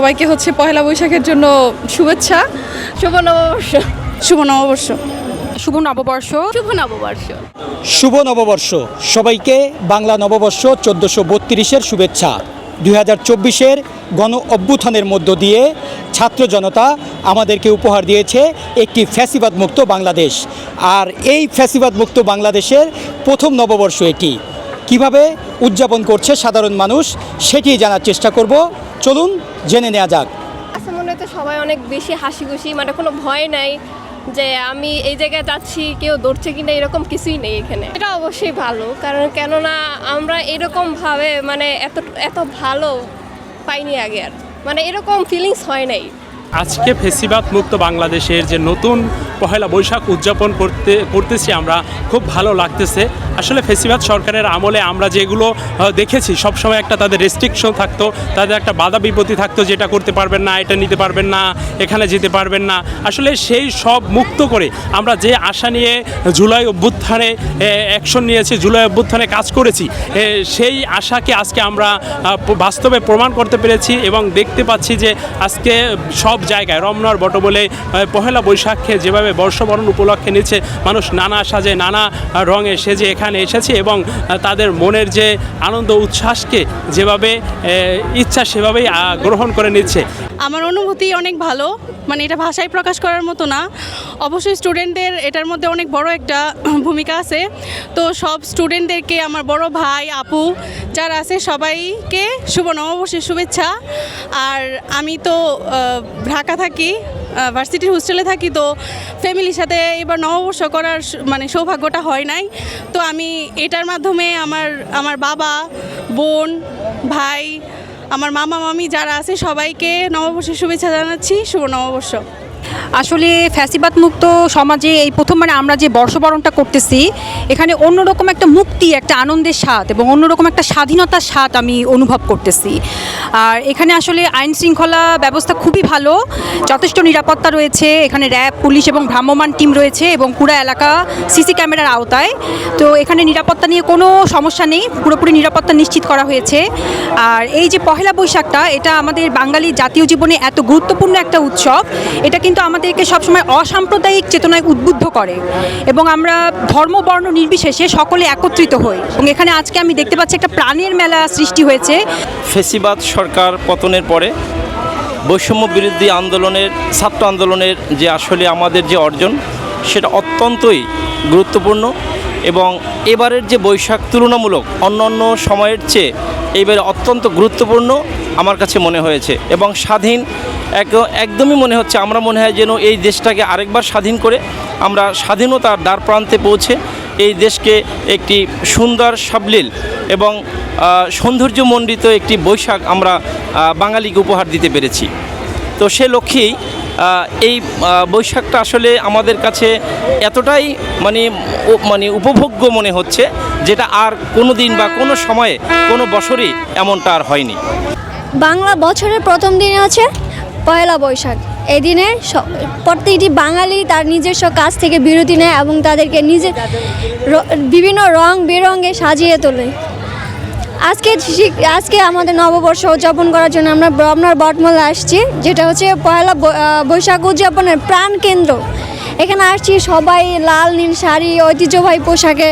সবাইকে হচ্ছে পয়লা বৈশাখের জন্য শুভেচ্ছা। শুভ নববর্ষ। শুভ নববর্ষ। শুভ নববর্ষ। শুভ নববর্ষ। শুভ নববর্ষ। সবাইকে বাংলা নববর্ষ চোদ্দোশো বত্রিশের শুভেচ্ছা। দুই হাজার চব্বিশের গণ অভ্যুত্থানের মধ্য দিয়ে ছাত্র জনতা আমাদেরকে উপহার দিয়েছে একটি ফ্যাসিবাদ মুক্ত বাংলাদেশ। আর এই ফ্যাসিবাদ মুক্ত বাংলাদেশের প্রথম নববর্ষ এটি। কীভাবে উদযাপন করছে সাধারণ মানুষ সেটি জানার চেষ্টা করব। চলুন জেনে নেওয়া যাক। আচ্ছা মনে হয় তো সবাই অনেক বেশি হাসি খুশি মানে কোনো ভয় নাই যে আমি এই জায়গায় যাচ্ছি, কেউ ধরছে কিনা, এরকম কিছুই নেই এখানে। এটা অবশ্যই ভালো, কারণ কেননা আমরা এরকম ভাবে মানে এত এত ভালো পাইনি আগে আর। মানে এরকম ফিলিংস হয় নাই। আজকে ফেসিবাদ মুক্ত বাংলাদেশের যে নতুন পহেলা বৈশাখ উদযাপন করতে, করতেছি আমরা, খুব ভালো লাগতেছে। আসলে ফেসিবাদ সরকারের আমলে আমরা যেগুলো দেখেছি, সবসময় একটা তাদের রেস্ট্রিকশন থাকতো, তাদের একটা বাধা বিপত্তি থাকতো, যেটা করতে পারবেন না, এটা নিতে পারবেন না, এখানে যেতে পারবেন না। আসলে সেই সব মুক্ত করে আমরা যে আশা নিয়ে জুলাই অভ্যুত্থানে অ্যাকশন নিয়েছি, জুলাই অভ্যুত্থানে কাজ করেছি সেই আশাকে আজকে আমরা বাস্তবে প্রমাণ করতে পেরেছি এবং দেখতে পাচ্ছি যে আজকে সব জায়গায় রমনার বটবলে পহেলা বৈশাখে যেভাবে বর্ষবরণ উপলক্ষে নিচ্ছে, মানুষ নানা সাজে, নানা রঙে সেজে এখানে এসেছে এবং তাদের মনের যে আনন্দ উচ্ছ্বাসকে যেভাবে ইচ্ছা সেভাবেই গ্রহণ করে নিচ্ছে। আমার অনুভূতি অনেক ভালো মানে এটা ভাষায় প্রকাশ করার মতো না। অবশ্যই স্টুডেন্টদের এটার মধ্যে অনেক বড় একটা ভূমিকা আছে। তো সব স্টুডেন্টদেরকে আমার বড় ভাই, আপু যারা আছে সবাইকে শুভ নববর্ষের শুভেচ্ছা। আর আমি তো ঢাকা থাকি ভার্সিটির হোস্টেলে থাকি, তো ফ্যামিলির সাথে এবার নববর্ষ করার মানে সৌভাগ্যটা হয় নাই। তো আমি এটার মাধ্যমে আমার আমার বাবা, বোন, ভাই, আমার মামা, মামি যারা আছে সবাইকে নববর্ষের শুভেচ্ছা জানাচ্ছি। শুভ নববর্ষ। আসলে ফ্যাসিবাদ মুক্ত সমাজে এই প্রথম মানে আমরা যে বর্ষবরণটা করতেছি, এখানে অন্যরকম একটা মুক্তি, একটা আনন্দের স্বাদ এবং অন্যরকম একটা স্বাধীনতার স্বাদ আমি অনুভব করতেছি। আর এখানে আসলে আইন শৃঙ্খলা ব্যবস্থা খুবই ভালো, যথেষ্ট নিরাপত্তা রয়েছে, এখানে র্যাব, পুলিশ এবং ভ্রাম্যমাণ টিম রয়েছে এবং পুরো এলাকা সিসি ক্যামেরার আওতায়। তো এখানে নিরাপত্তা নিয়ে কোনো সমস্যা নেই, পুরোপুরি নিরাপত্তা নিশ্চিত করা হয়েছে। আর এই যে পহেলা বৈশাখটা, এটা আমাদের বাঙালি জাতীয় জীবনে এত গুরুত্বপূর্ণ একটা উৎসব, এটা কিন্তু আমাদেরকে সবসময় অসাম্প্রদায়িক চেতনায় উদ্বুদ্ধ করে এবং আমরা ধর্ম, বর্ণ নির্বিশেষে সকলে একত্রিত হই। এবং এখানে আজকে আমি দেখতে পাচ্ছি একটা প্রাণের মেলা সৃষ্টি হয়েছে। ফেসিবাদ সরকার পতনের পরে বৈষম্য বিরোধী আন্দোলনের, ছাত্র আন্দোলনের যে আসলে আমাদের যে অর্জন, সেটা অত্যন্তই গুরুত্বপূর্ণ এবং এবারের যে বৈশাখ তুলনামূলক অন্য অন্য সময়ের চেয়ে এবারে অত্যন্ত গুরুত্বপূর্ণ আমার কাছে মনে হয়েছে এবং স্বাধীন একদমই মনে হচ্ছে, আমরা মনে হয় যেন এই দেশটাকে আরেকবার স্বাধীন করে আমরা স্বাধীনতার দ্বার প্রান্তে পৌঁছে এই দেশকে একটি সুন্দর সাবলীল এবং সৌন্দর্যমণ্ডিত একটি বৈশাখ আমরা বাঙালিকে উপহার দিতে পেরেছি। তো সে লক্ষ্যেই এই বৈশাখটা আসলে আমাদের কাছে এতটাই মানে মানে উপভোগ্য মনে হচ্ছে যেটা আর কোনো দিন বা কোনো সময়ে, কোনো বছরই এমনটা আর হয়নি। বাংলা বছরের প্রথম দিনে হচ্ছে পয়লা বৈশাখ। এই দিনে প্রত্যেকটি বাঙালি তার নিজস্ব কাজ থেকে বিরতি নেয় এবং তাদেরকে নিজে বিভিন্ন রং বেরঙে সাজিয়ে তোলে। আজকে আজকে আমাদের নববর্ষ উদযাপন করার জন্য আমরা ব্রহ্মনার বটমলে আসছি, যেটা হচ্ছে পয়লা বৈশাখ উদযাপনের প্রাণ কেন্দ্র। এখানে আসছি সবাই লাল, নীল শাড়ি, ঐতিহ্যবাহী পোশাকে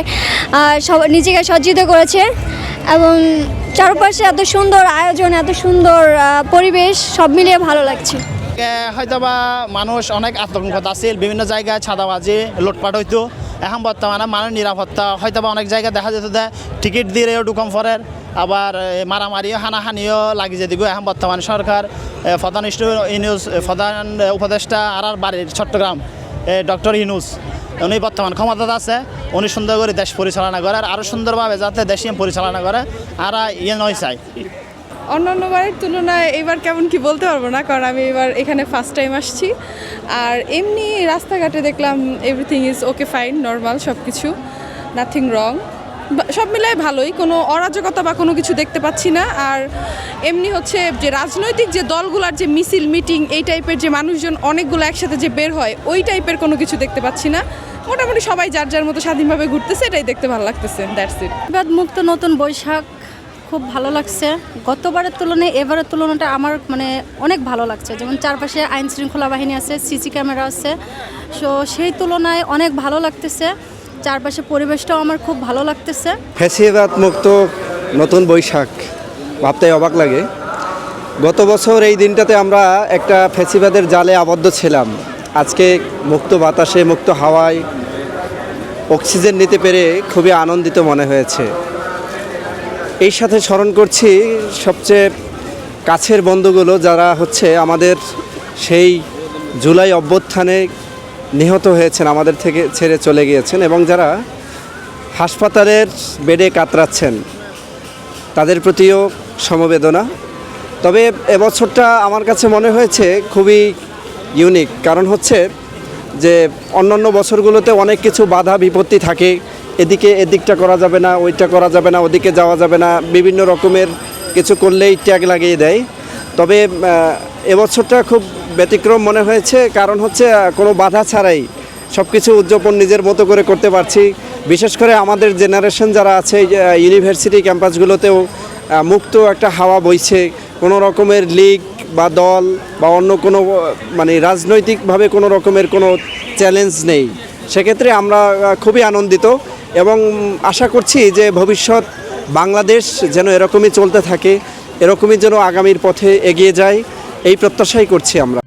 সবাই নিজেকে সজ্জিত করেছে। এবং চারপাশে এত সুন্দর আয়োজন এত সুন্দর পরিবেশ সব মিলিয়ে ভালো লাগছে। হয়তোবা মানুষ অনেক আতঙ্কত আছিল বিভিন্ন জায়গায় ছাদাবাজি লুটপাট হইতো। এখন বর্তমানে মানুষ নিরাপত্তা হয়তোবা অনেক জায়গায় দেখা যেত যে টিকিট দিয়ে ঢুকম ফরের আবার মারামারিও হানাহানিও লাগি যে দিব এখন বর্তমান সরকার প্রধান এ, প্রধান উপদেষ্টা আর আর বাড়ির চট্টগ্রাম ডক্টর ইনুস উনি বর্তমান ক্ষমতাতে আছে, উনি সুন্দর করে দেশ পরিচালনা করে, আর আরও সুন্দরভাবে যাতে দেশ পরিচালনা করে, আর ইয়ে নয় চাই। অন্যান্য বারের তুলনায় এবার কেমন কি বলতে পারব না, কারণ আমি এবার এখানে ফার্স্ট টাইম আসছি। আর এমনি রাস্তাঘাটে দেখলাম everything is okay fine normal সব কিছু নাথিং রং সব মিলাই ভালোই। কোনো অরাজকতা বা কোনো কিছু দেখতে পাচ্ছি না। আর এমনি হচ্ছে যে রাজনৈতিক যে দলগুলার যে মিছিল, মিটিং, এই টাইপের যে মানুষজন অনেকগুলো একসাথে যে বের হয়, ওই টাইপের কোনো কিছু দেখতে পাচ্ছি না। মোটামুটি সবাই যার যার মতো স্বাধীনভাবে ঘুরতেছে, এটাই দেখতে ভালো লাগতেছে। দ্যাটস ইট মুক্ত নতুন বৈশাখ খুব ভালো লাগছে। গতবারের তুলনায় এবারের তুলনাটা আমার মানে অনেক ভালো লাগছে। যেমন চারপাশে আইন শৃঙ্খলা বাহিনী আছে, সিসি ক্যামেরা আছে। সো সেই তুলনায় অনেক ভালো লাগতেছে। চারপাশে পরিবেশটাও আমার খুব ভালো লাগতেছে। ফ্যাসিবাদ মুক্ত নতুন বৈশাখ ভাবতে অবাক লাগে। গত বছর এই দিনটাতে আমরা একটা ফ্যাসিবাদের জালে আবদ্ধ ছিলাম। আজকে মুক্ত বাতাসে, মুক্ত হাওয়ায় অক্সিজেন নিতে পেরে খুবই আনন্দিত মনে হয়েছে। এই সাথে স্মরণ করছি সবচেয়ে কাছের বন্ধুগুলো যারা হচ্ছে আমাদের সেই জুলাই অভ্যুত্থানে নিহত হয়েছেন, আমাদের থেকে ছেড়ে চলে গিয়েছেন এবং যারা হাসপাতালের বেডে কাতরাচ্ছেন, তাদের প্রতিও সমবেদনা। তবে এবছরটা আমার কাছে মনে হয়েছে খুবই ইউনিক কারণ হচ্ছে যে অন্যান্য বছরগুলোতে অনেক কিছু বাধা বিপত্তি থাকে। এদিকে এদিকটা করা যাবে না, ওইটা করা যাবে না, ওদিকে যাওয়া যাবে না, বিভিন্ন রকমের কিছু করলেই ট্যাগ লাগিয়ে দেয়। তবে এবছরটা খুব ব্যতিক্রম মনে হয়েছে, কারণ হচ্ছে কোনো বাধা ছাড়াই সব কিছু উদযাপন নিজের মতো করে করতে পারছি। বিশেষ করে আমাদের জেনারেশন যারা আছে ইউনিভার্সিটি ক্যাম্পাসগুলোতেও মুক্ত একটা হাওয়া বইছে। কোনো রকমের লিগ বা দল বা অন্য কোনো মানে রাজনৈতিকভাবে কোনো রকমের কোনো চ্যালেঞ্জ নেই। সেক্ষেত্রে আমরা খুবই আনন্দিত এবং আশা করছি যে ভবিষ্যৎ বাংলাদেশ যেন এরকমই চলতে থাকে, এরকমই যেন আগামীর পথে এগিয়ে যায়, এই প্রত্যাশাই করছি আমরা।